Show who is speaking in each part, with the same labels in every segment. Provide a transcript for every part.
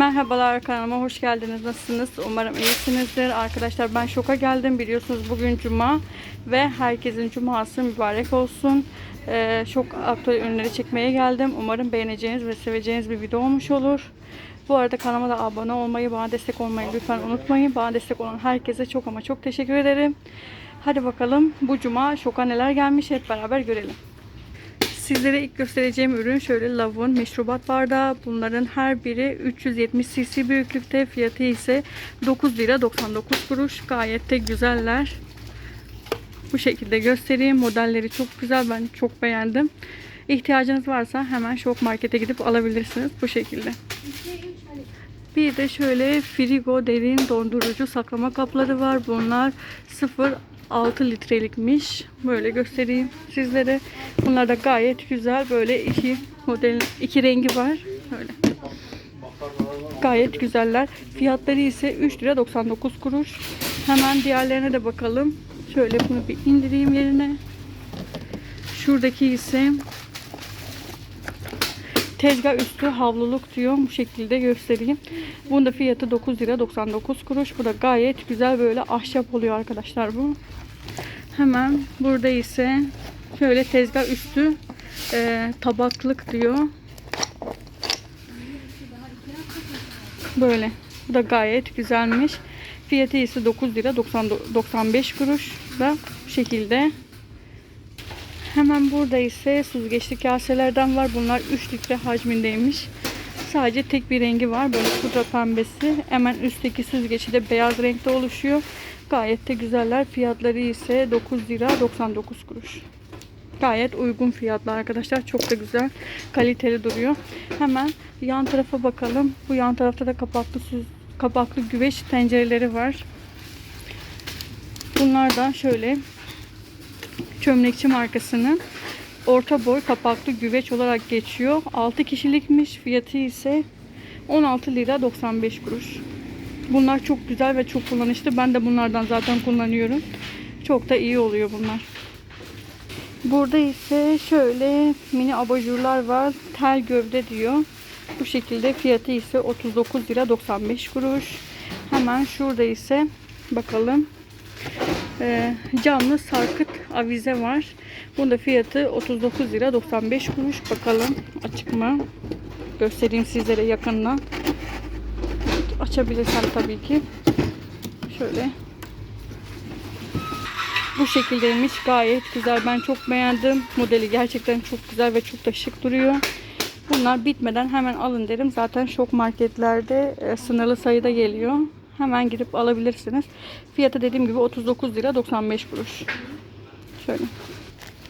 Speaker 1: Merhabalar kanalıma hoş geldiniz. Nasılsınız? Umarım iyisinizdir. Arkadaşlar ben şoka geldim. Biliyorsunuz bugün cuma ve herkesin cuması mübarek olsun. Ee, şok aktüel ürünleri çekmeye geldim. Umarım beğeneceğiniz ve seveceğiniz bir video olmuş olur. Bu arada kanalıma da abone olmayı, bana destek olmayı lütfen unutmayın. Bana destek olan herkese çok ama çok teşekkür ederim. Hadi bakalım bu cuma şoka neler gelmiş hep beraber görelim. Sizlere ilk göstereceğim ürün şöyle Love'un meşrubat bardağı. Bunların her biri 370 cc büyüklükte. Fiyatı ise 9 lira 99 kuruş. Gayet de güzeller. Bu şekilde göstereyim. Modelleri çok güzel. Ben çok beğendim. İhtiyacınız varsa hemen Şok Market'e gidip alabilirsiniz. Bu şekilde. Bir de şöyle frigo derin dondurucu saklama kapları var. Bunlar 0 6 litrelikmiş. Böyle göstereyim sizlere. Bunlar da gayet güzel. Böyle iki model, iki rengi var. Böyle. Gayet güzeller. Fiyatları ise 3 lira 99 kuruş. Hemen diğerlerine de bakalım. Şöyle bunu bir indireyim yerine. Şuradaki ise tezgah üstü havluluk diyor. Bu şekilde göstereyim. Bunun da fiyatı 9 lira 99 kuruş. Bu da gayet güzel böyle ahşap oluyor arkadaşlar bu. Hemen burada ise şöyle tezgah üstü e, tabaklık diyor. Böyle. Bu da gayet güzelmiş. Fiyatı ise 9 lira 90, 95 kuruş da bu şekilde. Hemen burada ise süzgeçli kaselerden var. Bunlar 3 litre hacmindeymiş. Sadece tek bir rengi var. Böyle pudra pembesi. Hemen üstteki süzgeci de beyaz renkte oluşuyor. Gayet de güzeller. Fiyatları ise 9 lira 99 kuruş. Gayet uygun fiyatlı arkadaşlar. Çok da güzel. Kaliteli duruyor. Hemen yan tarafa bakalım. Bu yan tarafta da kapaklı süz kapaklı güveç tencereleri var. Bunlar da şöyle çömlekçi markasının orta boy kapaklı güveç olarak geçiyor. 6 kişilikmiş. Fiyatı ise 16 lira 95 kuruş. Bunlar çok güzel ve çok kullanışlı. Ben de bunlardan zaten kullanıyorum. Çok da iyi oluyor bunlar. Burada ise şöyle mini abajurlar var. Tel gövde diyor. Bu şekilde fiyatı ise 39 lira 95 kuruş. Hemen şurada ise bakalım ee, camlı sarkıt avize var. Bunun da fiyatı 39 lira 95 kuruş. Bakalım açık mı? Göstereyim sizlere yakından. Açabilirsem tabii ki. Şöyle. Bu şekildeymiş. Gayet güzel. Ben çok beğendim. Modeli gerçekten çok güzel ve çok da şık duruyor. Bunlar bitmeden hemen alın derim. Zaten şok marketlerde e, sınırlı sayıda geliyor. Hemen gidip alabilirsiniz. Fiyatı dediğim gibi 39 lira 95 kuruş. Şöyle.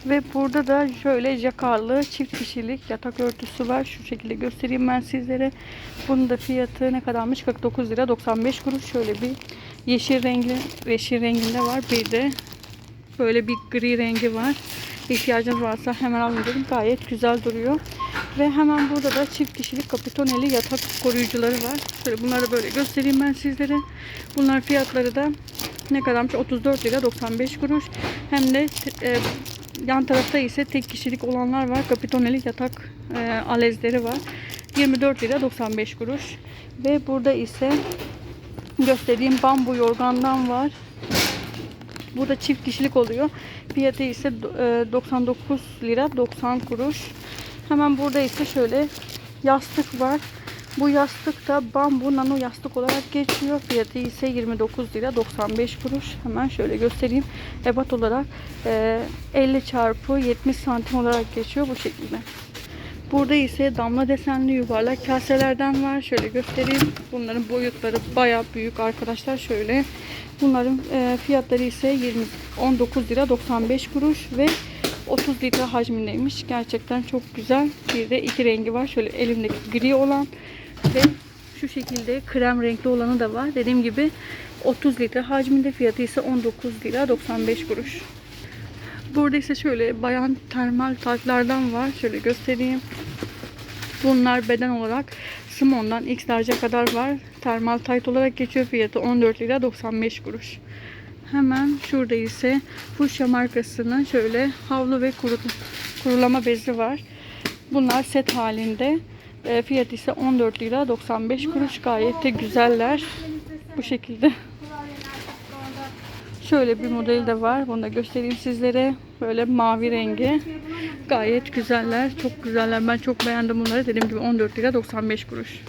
Speaker 1: Ve burada da şöyle jakarlı çift kişilik yatak örtüsü var. Şu şekilde göstereyim ben sizlere. Bunun da fiyatı ne kadarmış? 49 lira 95 kuruş. Şöyle bir yeşil renkli yeşil renginde var. Bir de böyle bir gri rengi var. İhtiyacınız varsa hemen alın dedim. Gayet güzel duruyor. Ve hemen burada da çift kişilik kapitoneli yatak koruyucuları var. Şöyle bunları böyle göstereyim ben sizlere. Bunlar fiyatları da ne kadarmış? 34 lira 95 kuruş. Hem de e, yan tarafta ise tek kişilik olanlar var. Kapitoneli yatak e, alezleri var. 24 lira 95 kuruş. Ve burada ise göstereyim bambu yorgandan var. Bu da çift kişilik oluyor. Fiyatı ise e, 99 lira 90 kuruş. Hemen burada ise şöyle yastık var. Bu yastık da bambu nano yastık olarak geçiyor. Fiyatı ise 29 lira 95 kuruş. Hemen şöyle göstereyim. Ebat olarak e, 50 çarpı 70 santim olarak geçiyor bu şekilde. Burada ise damla desenli yuvarlak kaselerden var. Şöyle göstereyim. Bunların boyutları baya büyük arkadaşlar. Şöyle. Bunların e, fiyatları ise 20 19 lira 95 kuruş ve 30 litre hacmindeymiş. Gerçekten çok güzel. Bir de iki rengi var. Şöyle elimdeki gri olan ve şu şekilde krem renkli olanı da var. Dediğim gibi 30 litre hacminde fiyatı ise 19 lira 95 kuruş. Burada ise şöyle bayan termal taytlardan var. Şöyle göstereyim. Bunlar beden olarak Simon'dan X large'a kadar var. Termal tayt olarak geçiyor. Fiyatı 14 lira 95 kuruş. Hemen şurada ise Fuşya markasının şöyle havlu ve kuru, kurulama bezi var. Bunlar set halinde. E, fiyat ise 14 lira 95 kuruş. Gayet de güzeller. Bu şekilde. Şöyle bir modeli de var. Bunu da göstereyim sizlere. Böyle mavi rengi. Gayet güzeller. Çok güzeller. Ben çok beğendim bunları. Dediğim gibi 14 lira 95 kuruş.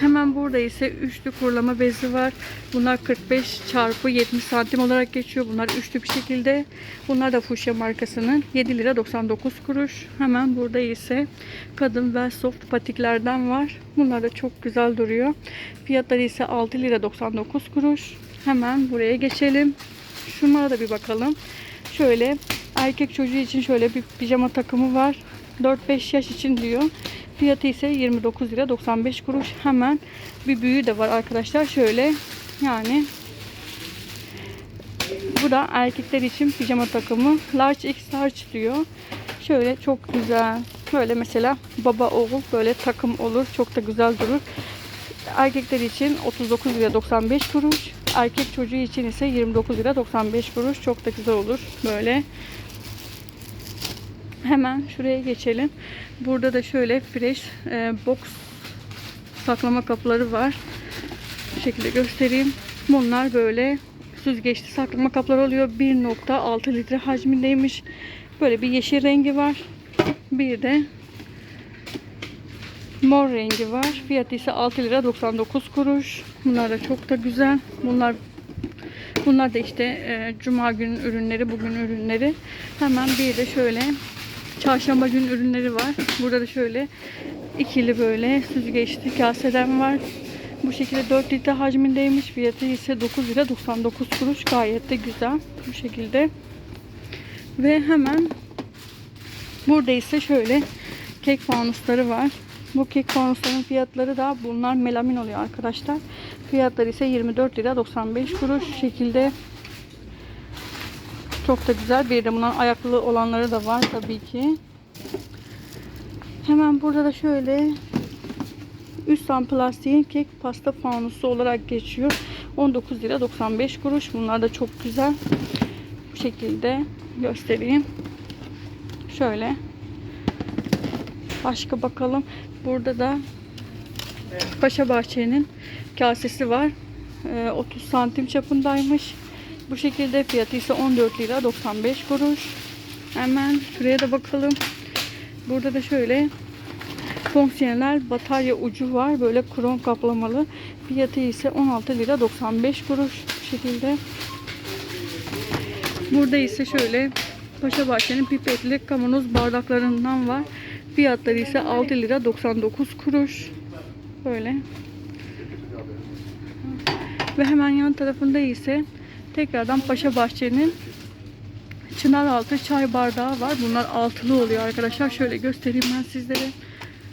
Speaker 1: Hemen burada ise üçlü kurulama bezi var. Bunlar 45 çarpı 70 santim olarak geçiyor. Bunlar üçlü bir şekilde. Bunlar da Fuşya markasının 7 lira 99 kuruş. Hemen burada ise kadın ve soft patiklerden var. Bunlar da çok güzel duruyor. Fiyatları ise 6 lira 99 kuruş. Hemen buraya geçelim. Şunlara da bir bakalım. Şöyle erkek çocuğu için şöyle bir pijama takımı var. 4-5 yaş için diyor. Fiyatı ise 29 lira 95 kuruş. Hemen bir büyüğü de var arkadaşlar. Şöyle yani bu da erkekler için pijama takımı. Large X large diyor. Şöyle çok güzel. Böyle mesela baba oğul böyle takım olur. Çok da güzel durur. Erkekler için 39 lira 95 kuruş. Erkek çocuğu için ise 29 lira 95 kuruş. Çok da güzel olur. Böyle. Hemen şuraya geçelim. Burada da şöyle fresh e, box saklama kapları var. Bu şekilde göstereyim. Bunlar böyle süzgeçli saklama kapları oluyor. 1.6 litre hacmindeymiş. Böyle bir yeşil rengi var. Bir de mor rengi var. Fiyatı ise 6 lira 99 kuruş. Bunlar da çok da güzel. Bunlar bunlar da işte e, cuma günü ürünleri, bugün ürünleri. Hemen bir de şöyle çarşamba günü ürünleri var. Burada da şöyle ikili böyle süzgeçli kaseden var. Bu şekilde 4 litre hacmindeymiş. Fiyatı ise 9 lira 99 kuruş. Gayet de güzel. Bu şekilde. Ve hemen burada ise şöyle kek fanusları var. Bu kek fanusların fiyatları da bunlar melamin oluyor arkadaşlar. Fiyatları ise 24 lira 95 kuruş şekilde. Çok da güzel. Bir de bunların ayaklı olanları da var tabii ki. Hemen burada da şöyle üst tam plastiğin kek pasta fanusu olarak geçiyor. 19 lira 95 kuruş. Bunlar da çok güzel. Bu şekilde göstereyim. Şöyle. Başka bakalım. Burada da Paşa Bahçe'nin kasesi var. Ee, 30 santim çapındaymış. Bu şekilde fiyatı ise 14 lira 95 kuruş. Hemen şuraya da bakalım. Burada da şöyle fonksiyonel batarya ucu var. Böyle krom kaplamalı. Fiyatı ise 16 lira 95 kuruş. Bu şekilde. Burada ise şöyle Paşa Bahçe'nin pipetli kavanoz bardaklarından var. Fiyatları ise 6 lira 99 kuruş. Böyle. Ve hemen yan tarafında ise tekrardan Paşa Bahçe'nin çınar altı çay bardağı var. Bunlar altılı oluyor arkadaşlar. Şöyle göstereyim ben sizlere.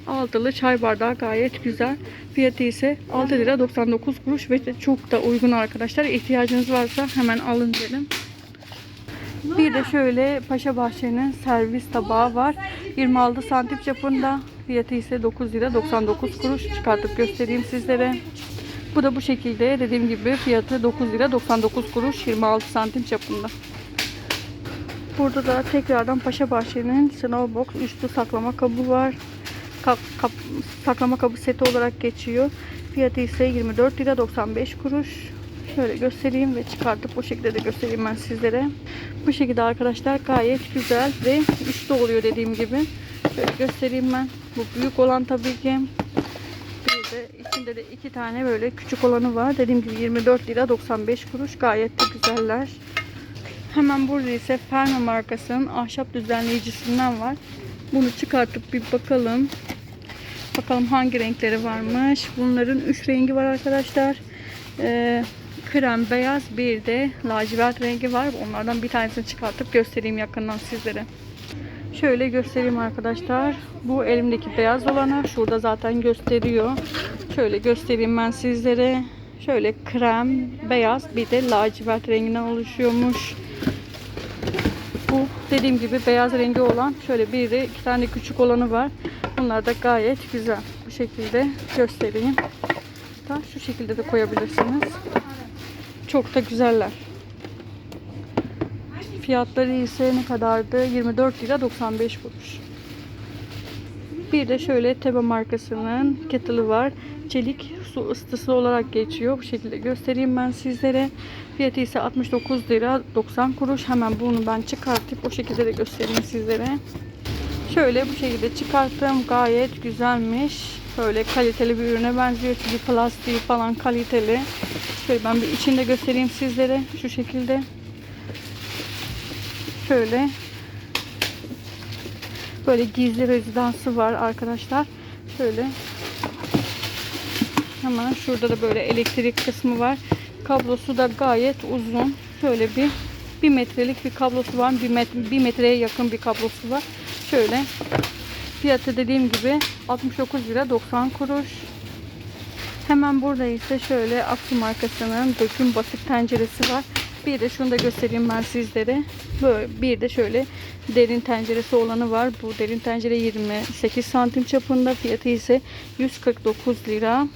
Speaker 1: Altılı çay bardağı gayet güzel. Fiyatı ise 6 lira 99 kuruş ve çok da uygun arkadaşlar. İhtiyacınız varsa hemen alın dedim. Bir de şöyle Paşa Bahçe'nin servis tabağı var. 26 santim çapında. Fiyatı ise 9 lira 99 kuruş. Çıkartıp göstereyim sizlere. Bu da bu şekilde dediğim gibi fiyatı 9 lira 99 kuruş 26 santim çapında. Burada da tekrardan Paşa Bahçe'nin Snowbox üçlü saklama kabı var. Kap, kap, saklama kabı seti olarak geçiyor. Fiyatı ise 24 lira 95 kuruş. Şöyle göstereyim ve çıkartıp o şekilde de göstereyim ben sizlere. Bu şekilde arkadaşlar gayet güzel ve üçlü oluyor dediğim gibi. Şöyle göstereyim ben. Bu büyük olan tabii ki. Bir de içinde de iki tane böyle küçük olanı var. Dediğim gibi 24 lira 95 kuruş. Gayet de güzeller. Hemen burada ise Ferma markasının ahşap düzenleyicisinden var. Bunu çıkartıp bir bakalım. Bakalım hangi renkleri varmış. Bunların 3 rengi var arkadaşlar. Ee, krem, beyaz bir de lacivert rengi var. Onlardan bir tanesini çıkartıp göstereyim yakından sizlere. Şöyle göstereyim arkadaşlar. Bu elimdeki beyaz olanı şurada zaten gösteriyor. Şöyle göstereyim ben sizlere. Şöyle krem, beyaz bir de lacivert renginden oluşuyormuş. Bu dediğim gibi beyaz rengi olan şöyle bir de iki tane küçük olanı var. Bunlar da gayet güzel. Bu şekilde göstereyim. Da şu şekilde de koyabilirsiniz. Çok da güzeller. Fiyatları ise ne kadardı? 24 lira 95 kuruş. Bir de şöyle Teba markasının kettle'ı var. Çelik su ısıtısı olarak geçiyor. Bu şekilde göstereyim ben sizlere. Fiyatı ise 69 lira 90 kuruş. Hemen bunu ben çıkartıp o şekilde de göstereyim sizlere. Şöyle bu şekilde çıkarttım. Gayet güzelmiş. Böyle kaliteli bir ürüne benziyor. Çünkü plastiği falan kaliteli. Şöyle ben bir içinde göstereyim sizlere. Şu şekilde. Şöyle. Böyle gizli rezidansı var arkadaşlar. Şöyle. Hemen şurada da böyle elektrik kısmı var. Kablosu da gayet uzun. Şöyle bir bir metrelik bir kablosu var. Bir, met bir metreye yakın bir kablosu var. Şöyle. Fiyatı dediğim gibi 69 lira 90 kuruş. Hemen burada ise şöyle Aksu markasının döküm basık tenceresi var. Bir de şunu da göstereyim ben sizlere. Böyle bir de şöyle derin tenceresi olanı var. Bu derin tencere 28 santim çapında. Fiyatı ise 149 lira.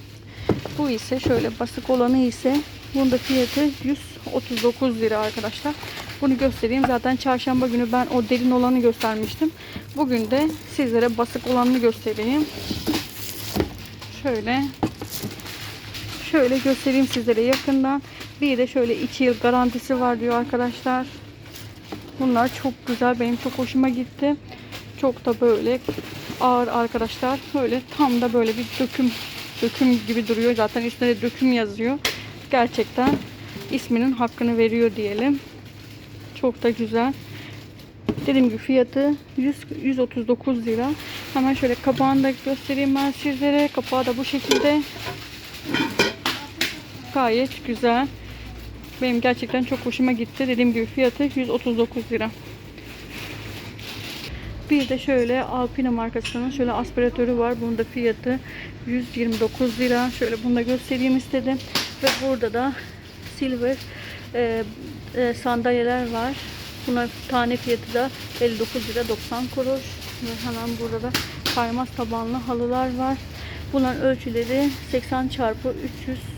Speaker 1: Bu ise şöyle basık olanı ise bunun da fiyatı 139 lira arkadaşlar. Bunu göstereyim. Zaten çarşamba günü ben o derin olanı göstermiştim. Bugün de sizlere basık olanını göstereyim. Şöyle şöyle göstereyim sizlere yakından. Bir de şöyle 2 yıl garantisi var diyor arkadaşlar. Bunlar çok güzel. Benim çok hoşuma gitti. Çok da böyle ağır arkadaşlar. Böyle tam da böyle bir döküm döküm gibi duruyor. Zaten üstünde döküm yazıyor. Gerçekten isminin hakkını veriyor diyelim. Çok da güzel. Dediğim gibi fiyatı 100, 139 lira. Hemen şöyle kapağını da göstereyim ben sizlere. Kapağı da bu şekilde. Gayet güzel. Benim gerçekten çok hoşuma gitti. Dediğim gibi fiyatı 139 lira. Bir de şöyle Alpina markasının şöyle aspiratörü var. Bunun da fiyatı 129 lira. Şöyle bunu da göstereyim istedim. Ve burada da silver e, e, sandalyeler var. Buna tane fiyatı da 59 lira 90 kuruş. Ve hemen burada da kaymaz tabanlı halılar var. Bunların ölçüleri 80 çarpı 300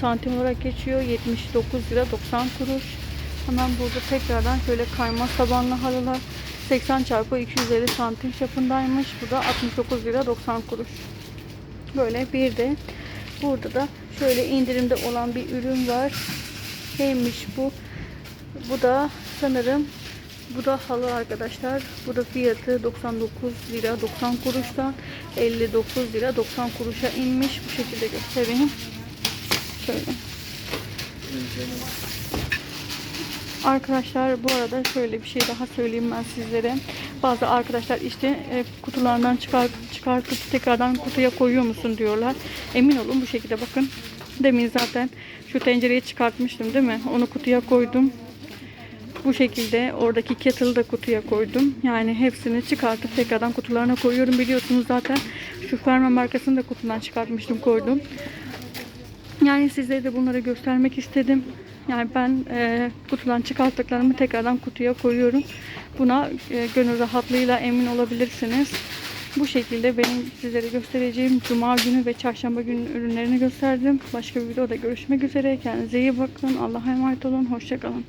Speaker 1: santim olarak geçiyor. 79 lira 90 kuruş. Hemen burada tekrardan şöyle kaymaz tabanlı halılar 80 çarpı 250 santim çapındaymış. Bu da 69 lira 90 kuruş. Böyle bir de burada da şöyle indirimde olan bir ürün var. Neymiş bu? Bu da sanırım bu da halı arkadaşlar. Bu da fiyatı 99 lira 90 kuruştan 59 lira 90 kuruşa inmiş. Bu şekilde göstereyim. Şöyle. Arkadaşlar bu arada şöyle bir şey daha söyleyeyim ben sizlere. Bazı arkadaşlar işte e, kutulardan çıkar, çıkartıp tekrardan kutuya koyuyor musun diyorlar. Emin olun bu şekilde bakın. Demin zaten şu tencereyi çıkartmıştım değil mi? Onu kutuya koydum. Bu şekilde oradaki kettle'ı da kutuya koydum. Yani hepsini çıkartıp tekrardan kutularına koyuyorum. Biliyorsunuz zaten şu Ferma markasını da kutudan çıkartmıştım koydum. Yani sizlere de bunları göstermek istedim. Yani ben e, kutudan çıkarttıklarımı tekrardan kutuya koyuyorum. Buna e, gönül rahatlığıyla emin olabilirsiniz. Bu şekilde benim sizlere göstereceğim Cuma günü ve Çarşamba günü ürünlerini gösterdim. Başka bir videoda görüşmek üzere. Kendinize iyi bakın. Allah'a emanet olun. Hoşçakalın.